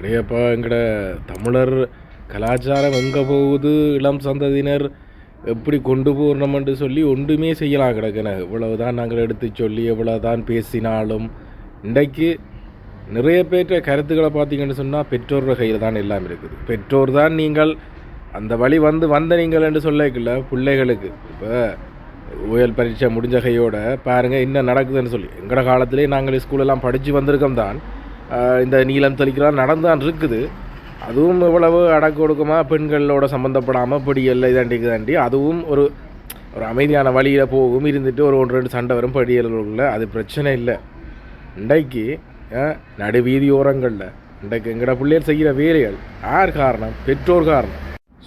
அடையப்பா எங்கட தமிழர் கலாச்சாரம் எங்கே போகுது இளம் சந்ததியினர் எப்படி கொண்டு போகணுமென்று சொல்லி ஒன்றுமே செய்யலாம் கிடக்குன. இவ்வளவுதான் நாங்கள் எடுத்து சொல்லி எவ்வளவுதான் பேசினாலும் இன்றைக்கு நிறைய பேற்ற கருத்துக்களை பார்த்தீங்கன்னு சொன்னால் பெற்றோர் கையில் தான் எல்லாம் இருக்குது. பெற்றோர் தான் நீங்கள் அந்த வழி வந்து வந்த நீங்கள் என்று சொல்லக்கில்ல பிள்ளைகளுக்கு. இப்போ உயல் பரீட்சை முடிஞ்ச கையோட பாருங்கள் என்ன நடக்குதுன்னு சொல்லி. எங்கட காலத்திலே நாங்கள் ஸ்கூலெல்லாம் படித்து வந்திருக்கோம் தான். இந்த நீளம் தெளிக்கலாம் நடந்தான் இருக்குது. அதுவும் இவ்வளவு அடக்கு ஒடுக்கமாக பெண்களோட சம்மந்தப்படாமல் படியல்ல இதாண்டிக்கு தாண்டி அதுவும் ஒரு ஒரு அமைதியான வழியில் போகும் இருந்துட்டு ஒரு ஒன்று ரெண்டு சண்டை வரும் படியல்ல அது பிரச்சனை இல்லை. இன்றைக்கு நடு வீதியோரங்களில் இன்றைக்கு எங்கட பிள்ளைகள் செய்கிற வேலைகள் யார் காரணம்? பெற்றோர் காரணம்?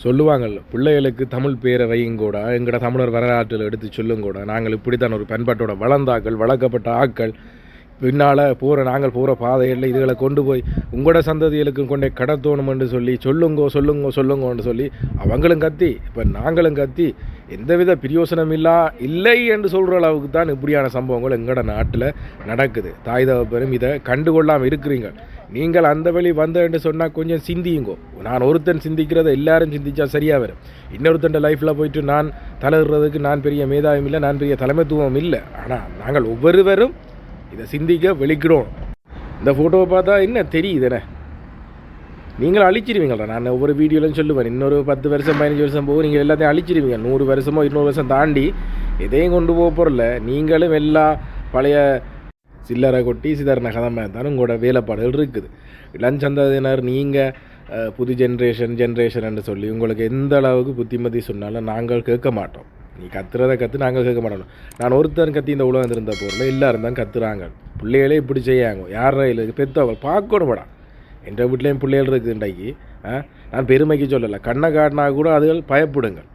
சொல்லுவாங்கள்ல பிள்ளைகளுக்கு தமிழ் பேரை வையுங்கூட எங்கட தமிழர் வரலாற்றில் எடுத்து சொல்லுங்கூட நாங்கள் இப்படித்தான் ஒரு பண்பாட்டோட வளர்ந்தாக்கள் வளர்க்கப்பட்ட ஆக்கள் பின்னால் போகிற நாங்கள் போகிற பாதைகளில் இதுகளை கொண்டு போய் உங்களோட சந்ததிகளுக்கும் கொண்டே கடத்தோணுமென்று சொல்லி சொல்லுங்கோ சொல்லுங்கோ சொல்லுங்கோன்னு சொல்லி அவங்களும் கத்தி இப்போ நாங்களும் கத்தி எந்தவித பிரியோசனம் இல்லா இல்லை என்று சொல்கிற அளவுக்கு தான் இப்படியான சம்பவங்கள் எங்களோட நாட்டில் நடக்குது. தாய் தகப்பெரும் இதை கண்டுகொள்ளாமல் இருக்கிறீங்க. நீங்கள் அந்த வழி வந்தேன்னு சொன்னால் கொஞ்சம் சிந்தியுங்கோ. நான் ஒருத்தன் சிந்திக்கிறத எல்லாரும் சிந்திச்சா சரியாக வரும். இன்னொருத்தன் லைஃப்பில் போயிட்டு நான் தளர்றதுக்கு நான் பெரிய மேதாவும் இல்லை நான் பெரிய தலைமைத்துவம் இல்லை. ஆனால் நாங்கள் ஒவ்வொருவரும் இதை சிந்திக்க வெளிக்கிறோம். இந்த ஃபோட்டோவை பார்த்தா என்ன தெரியுதுண்ணே நீங்கள் அழிச்சிருவீங்களா நான் ஒவ்வொரு வீடியோலையும் சொல்லுவேன். இன்னொரு பத்து வருஷம் பதினஞ்சு வருஷம் போகும். நீங்கள் எல்லாத்தையும் அழிச்சிருவீங்க. நூறு வருஷமோ இருநூறு வருஷம் தாண்டி எதையும் கொண்டு போக போகிறல நீங்களும் எல்லா பழைய சில்லறை கொட்டி சிதறின கதமாக தான் உங்களோட வேலைப்பாடுகள் இருக்குது. இளஞ்சந்ததினர் நீங்கள் புது ஜென்ரேஷன் ஜென்ரேஷன் சொல்லி உங்களுக்கு எந்த அளவுக்கு புத்திமதி சொன்னாலும் நாங்கள் கேட்க மாட்டோம். நீ கத்துறதை கற்று நாங்கள் கேட்க மாட்டோம். நான் ஒருத்தன் கத்தி இந்த உலகம் இருந்த பொருள் எல்லாரும் தான் கத்துறாங்க. பிள்ளைகளே இப்படி செய்யாங்க யார் இல்லை பெற்றவங்க பார்க்கணுமாடா என்ற வீட்லேயும் பிள்ளைகள் இருக்குது இன்றைக்கு. ஆ, நான் பெருமைக்கு சொல்லலை. கண்ணை காட்டினா கூட அதுகள் பயப்படுங்கள்.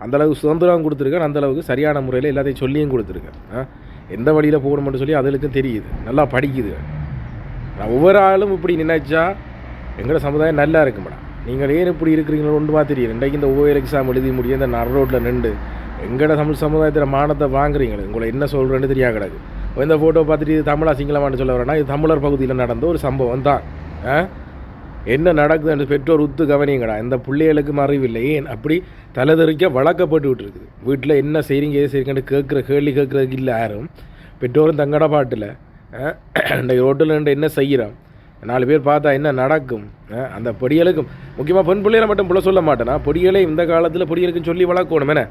அந்த அளவுக்கு சுதந்திரம் கொடுத்துருக்கேன் அந்தளவுக்கு சரியான முறையில் எல்லாத்தையும் சொல்லியும் கொடுத்துருக்கேன் எந்த வழியில் போகணும்னு சொல்லி அதுகளுக்கும் தெரியுது. நல்லா படிக்குது. நான் ஒவ்வொரு ஆளும் இப்படி நினைச்சா எங்களோட சமுதாயம் நல்லா இருக்குமாடா. நீங்கள் ஏன் இப்படி இருக்கிறீங்களோ ஒன்றுமா தெரியும் இன்றைக்கு இந்த ஒவ்வொரு எக்ஸாம் எழுதி முடியும் இந்த நர் ரோட்டில் நின்று எங்களோட தமிழ் சமுதாயத்தில் மானத்தை வாங்குறீங்களே? உங்களை என்ன சொல்கிறேன்னு தெரியா கிடக்கு இந்த ஃபோட்டோ பார்த்துட்டு இது தமிழா சிங்களமானு சொல்ல வரேன்னா இது தமிழர் பகுதியில் நடந்த ஒரு சம்பவம் தான். ஆ? என்ன நடக்குதுன்னு பெற்றோர் உத்து கவனிங்கடா. இந்த பிள்ளைகளுக்கு அறிவில்லை. ஏன்? அப்படி தலைதறிக்க வளர்க்கப்பட்டு விட்டுருக்குது. வீட்டில் என்ன செய்கிறீங்க ஏது செய்கிறீங்கன்னு கேட்குற கேள்வி கேட்குறதுக்கு இல்லை யாரும். பெற்றோரும் தங்கட பாட்டில். இந்த ரோட்டில் நின்று என்ன செய்கிறோம் நாலு பேர் பார்த்தா என்ன நடக்கும்? அந்த பொடியலுக்கும் முக்கியமாக பெண் பிள்ளைகளை மட்டும் புள்ள சொல்ல மாட்டேன்னா பொடியலை இந்த காலத்தில் பொடியலுக்கும் சொல்லி வளர்க்கணும் என்ன?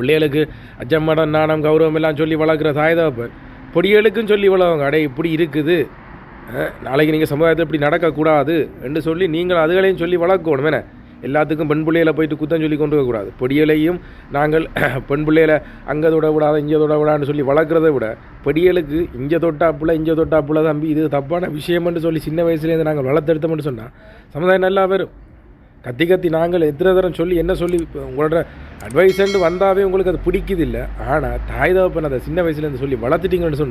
பிள்ளைகளுக்கு அச்சம்மடம் நாணம் கௌரவம் எல்லாம் சொல்லி வளர்க்குற தாய்தகப்பன். பொடியலுக்கும் சொல்லி வளவங்க அடே இப்படி இருக்குது. நாளைக்கு நீங்கள் சமுதாயத்தில் இப்படி நடக்கக்கூடாது என்று சொல்லி நீங்கள் அதுகளையும் சொல்லி வளர்க்கணும். என்ன? எல்லாத்துக்கும் பெண் பிள்ளைகளை போயிட்டு குத்தம் சொல்லி கொண்டு வரக்கூடாது. பொடியலையும் நாங்கள் பெண் பிள்ளைகளை அங்கே தொட விடாத இங்கே தொட விடான்னு சொல்லி வளர்க்குறத விட பொடியலுக்கு இங்கே தொட்டாப்புல இங்கே தொட்டாப்புல தம்பி இது தப்பான விஷயம்னு சொல்லி சின்ன வயசுலேருந்து நாங்கள் வளர்த்தெடுத்தோம்னு சொன்னால் சமுதாயம் நல்லா வரும். கத்தி கத்தி நாங்கள் எத்தனை தரம் சொல்லி என்ன சொல்லி இப்போ உங்களோட அட்வைஸ்ன்னு வந்தாவே உங்களுக்கு அது பிடிக்குது இல்லை ஆனால் தாய் தகப்பன் அதை சின்ன வயசுலேருந்து சொல்லி வளர்த்துட்டீங்கன்னு சொன்ன